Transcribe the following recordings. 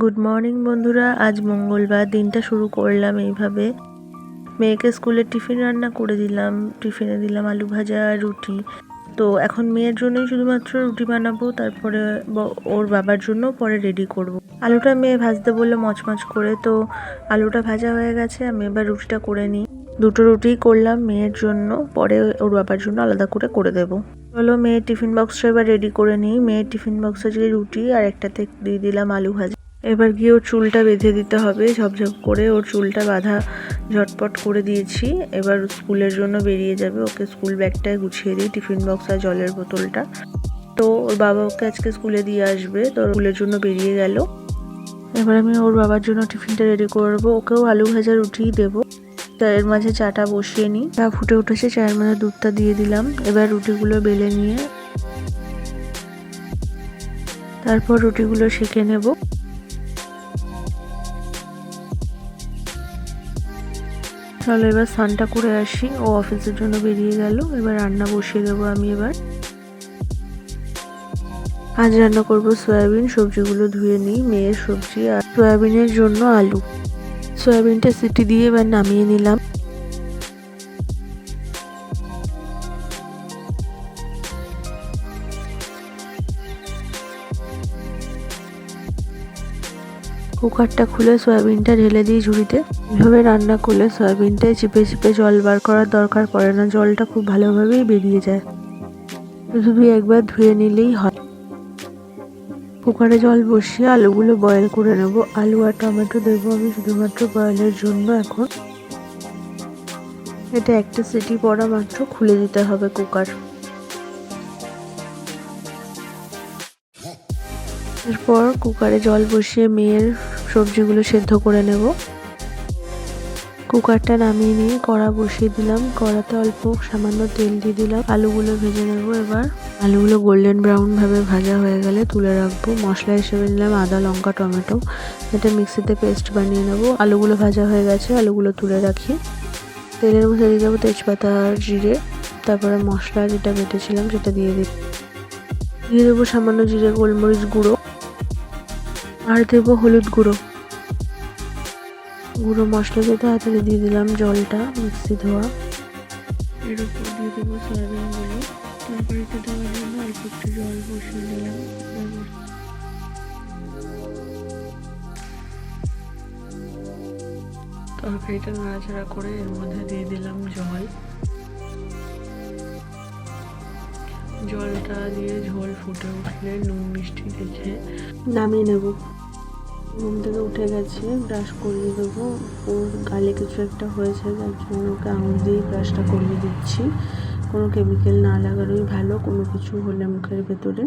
Good morning বন্ধুরা। আজ মঙ্গলবার। দিনটা শুরু করলাম এইভাবে। মেয়েকে স্কুলে টিফিন রান্না করে দিলাম। টিফিনে দিলাম আলু ভাজা রুটি। তো এখন মেয়ের জন্যই শুধুমাত্র রুটি বানাবো, তারপরে ওর বাবার জন্য পরে রেডি করব। আলুটা মেয়ে ভাজতে বলল মচমচ করে। তো আলুটা ভাজা হয়ে গেছে, আমি এবার রুটিটা করে নিই। দুটো রুটিই করলাম মেয়ের জন্য, পরে ওর বাবার জন্য আলাদা করে করে দেবো। চলো মেয়ের টিফিন বক্সটা এবার রেডি করে নিই। মেয়ের টিফিন বক্সে যে রুটি আর একটাতে দিয়ে দিলাম আলু ভাজা। এবার গিয়ে ওর চুলটা বেঁধে দিতে হবে, ঝপঝপ করে ওর চুলটা বাঁধা ঝটপট করে দিয়েছি। এবার স্কুলের জন্য বেরিয়ে যাবে, ওকে স্কুল ব্যাগটায় গুছিয়ে দিই, টিফিন বক্স আর জলের বোতলটা। তো ওর বাবা ওকে আজকে স্কুলে দিয়ে আসবে, তো স্কুলের জন্য বেরিয়ে গেল। এবার আমি ওর বাবার জন্য টিফিনটা রেডি করব, ওকেও আলু ভাজা রুটিই দেবো। চায়ের মাঝে চাটা বসিয়ে নিই। চা ফুটে উঠেছে, চায়ের মাঝে দুধটা দিয়ে দিলাম। এবার রুটিগুলো বেলে নিয়ে তারপর রুটিগুলো সেঁকে নেব। চলো এবার স্নানটা করে আসি। ও অফিসের জন্য বেরিয়ে গেল। এবার রান্না বসিয়ে দেবো আমি এবার। আজ রান্না করব সয়াবিন, সবজিগুলো ধুয়ে নিই, মেয়ের সবজি আর সয়াবিনের জন্য আলু। সয়াবিনটা সিটি দিয়ে এবার নামিয়ে নিলাম। কুকারটা খুলে সয়াবিনটা ঢেলে দিই ঝুড়িতে। এভাবে রান্না করলে সয়াবিনটায় চিপে চিপে জল বার করার দরকার পড়ে না, জলটা খুব ভালোভাবেই বেরিয়ে যায়। শুধু একবার ধুয়ে নিলেই হয়। কুকারে জল বসিয়ে আলুগুলো বয়েল করে নেব। আলু আর টমেটো দেবো আমি শুধুমাত্র বয়েলের জন্য এখন। এটা একটা সিটি পড়া মাত্র খুলে দিতে হবে কুকার। এরপর কুকারে জল বসিয়ে মেয়ের সবজিগুলো সেদ্ধ করে নেব। কুকারটা নামিয়ে নিয়ে কড়া বসিয়ে দিলাম। কড়াতে অল্প সামান্য তেল দিয়ে দিলাম। আলুগুলো ভেজে নেব এবার। আলুগুলো গোল্ডেন ব্রাউন ভাবে ভাজা হয়ে গেলে তুলে রাখব। মশলা হিসেবে নিলাম আদা, লঙ্কা, টমেটো। এটা মিক্সিতে পেস্ট বানিয়ে নেব। আলুগুলো ভাজা হয়ে গেছে, আলুগুলো তুলে রাখি। তেলের মধ্যে দিয়ে দেবো তেজপাতা, জিরে। তারপরে মশলা যেটা বেটেছিলাম সেটা দিয়ে দিই দিয়ে দেবো সামান্য জিরে, গোলমরিচ গুঁড়ো। আর দেবো হলুদ গুঁড়ো। গুঁড়ো মশলা যেটা হাতে দিয়ে দিলাম জলটা, মিক্সি ধোয়া। এর উপর দিয়ে দেবো সয়াবিনগুলো তরকারিতে দেওয়ার জন্য অল্প একটু জল বসিয়ে দিলাম। তরকারিটা নাড়াচাড়া করে এর মধ্যে দিয়ে দিলাম জল। জলটা দিয়ে ঝোল ফুটে উঠলে, নুন, মিষ্টি দেখে নামিয়ে নেব। ঘুম থেকে উঠে গেছে ব্রাশ করিয়ে দেবো। ওর গালে কিছু একটা হয়েছে, যার জন্য ওকে আঙুল দিয়ে ব্রাশটা করিয়ে দিচ্ছি। কোনো কেমিক্যাল না লাগানোই ভালো, কোনো কিছু হলে মুখের ভেতরে।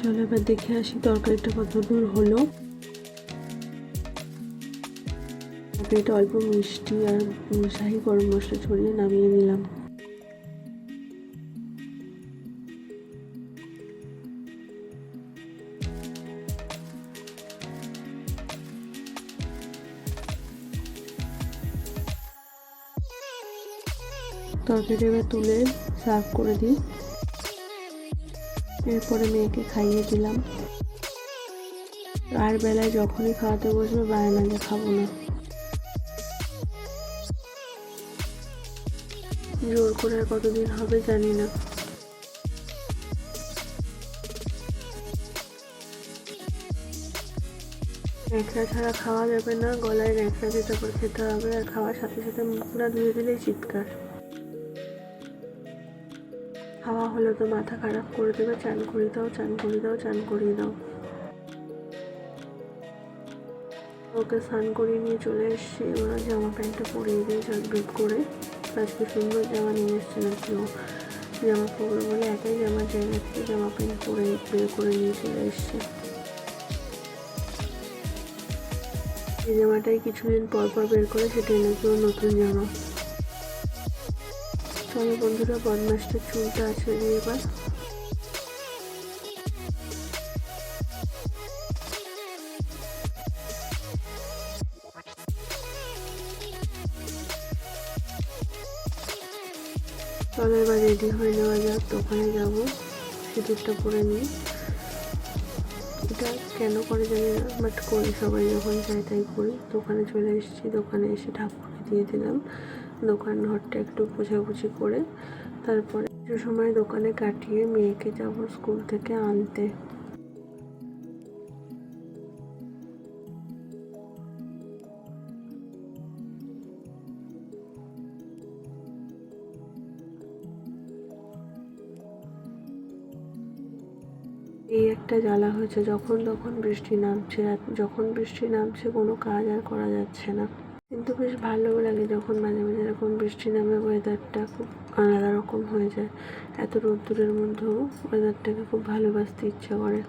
চলো এবার দেখে আসি তরকারিটা কত দূর হলো। তরকারিটা অল্প মিষ্টি আর শাহি গরম মশলা ছড়িয়ে নামিয়ে নিলাম। তরকারিটা এবার তুলে সার্ভ করে দিই। এরপরে মেয়েকে খাইয়ে দিলাম। আর বেলায় যখনই খাওয়াতে বসবে বায়না খাব না। জোর করে আর কতদিন হবে জানি না। ন্যাকড়া ছাড়া খাওয়া যাবে না, গলায় ন্যাকড়া দিয়ে তারপর খেতে হবে আর খাওয়ার সাথে সাথে মুখ না ধুয়ে দিলেই চিৎকার। খাওয়া হলে তো মাথা খারাপ করে দেবে, চান করিয়ে দাও, চান করিয়ে দাও, চান করিয়ে দাও। ওকে স্নান করিয়ে নিয়ে চলে এসেছি ওরা জামা প্যান্টটা পরিয়ে দিয়ে ঝটঝট করে আজকে সুন্দর জামা নিয়ে এসছে ও জামা পরবে বলে একাই জামা জায়গা থেকে জামা প্যান্ট পরে বের করে নিয়ে চলে এসছে। এই জামাটাই কিছুদিন পর পর বের করে সেটা ওর নতুন জামা। চলো বন্ধুরা, বদমাসটা চুলটা আছে এবার। চলো এবার রেডি হয়ে নেওয়া যাক দোকানে যাব। সিঁদুরটা পরে নিই। এটা কেন করে জানি না বাট করি, সবাই যখন চাই তাই করি। দোকানে চলে এসেছি, দোকানে এসে ঠাকুরকে দিয়ে দিলাম। দোকান ঘরটা একটু বোঝাবুঝি করে, তারপরে কিছু সময় দোকানে কাটিয়ে মেয়েকে যাব স্কুল থেকে আনতে। এই একটা জ্বালা হয়েছে যখন তখন বৃষ্টি নামছে আর যখন বৃষ্টি নামছে কোনো কাজ আর করা যাচ্ছে না। কিন্তু বেশ ভালোও লাগে যখন মাঝে মাঝে এরকম বৃষ্টি নামে ওয়েদারটা খুব আলাদা রকম হয়ে যায়। এত রোদ্দুরের মধ্যেও ওয়েদারটাকে খুব ভালোবাসতে ইচ্ছা করে।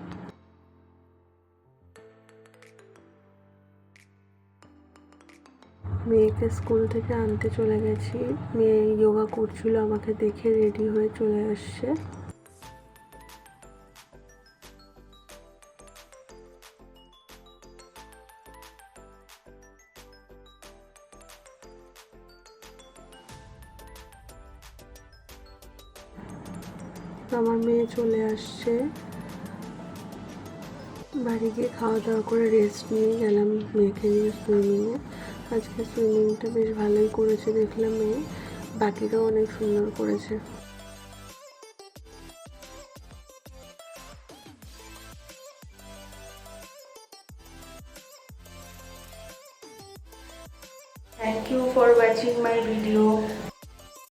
মেয়েকে স্কুল থেকে আনতে চলে গেছি। মেয়ে যোগা করছিল, আমাকে দেখে রেডি হয়ে চলে আসছে। আমার মেয়ে চলে আসছে। বাড়ি গিয়ে খাওয়া দাওয়া করে রেস্ট নিয়ে গেলাম মেয়েকে নিয়ে সুইমিংয়ে আজকে সুইমিংটা বেশ ভালোই করেছে দেখলাম মেয়ে। বাকিটাও অনেক সুন্দর করেছে। Thank you for watching my video.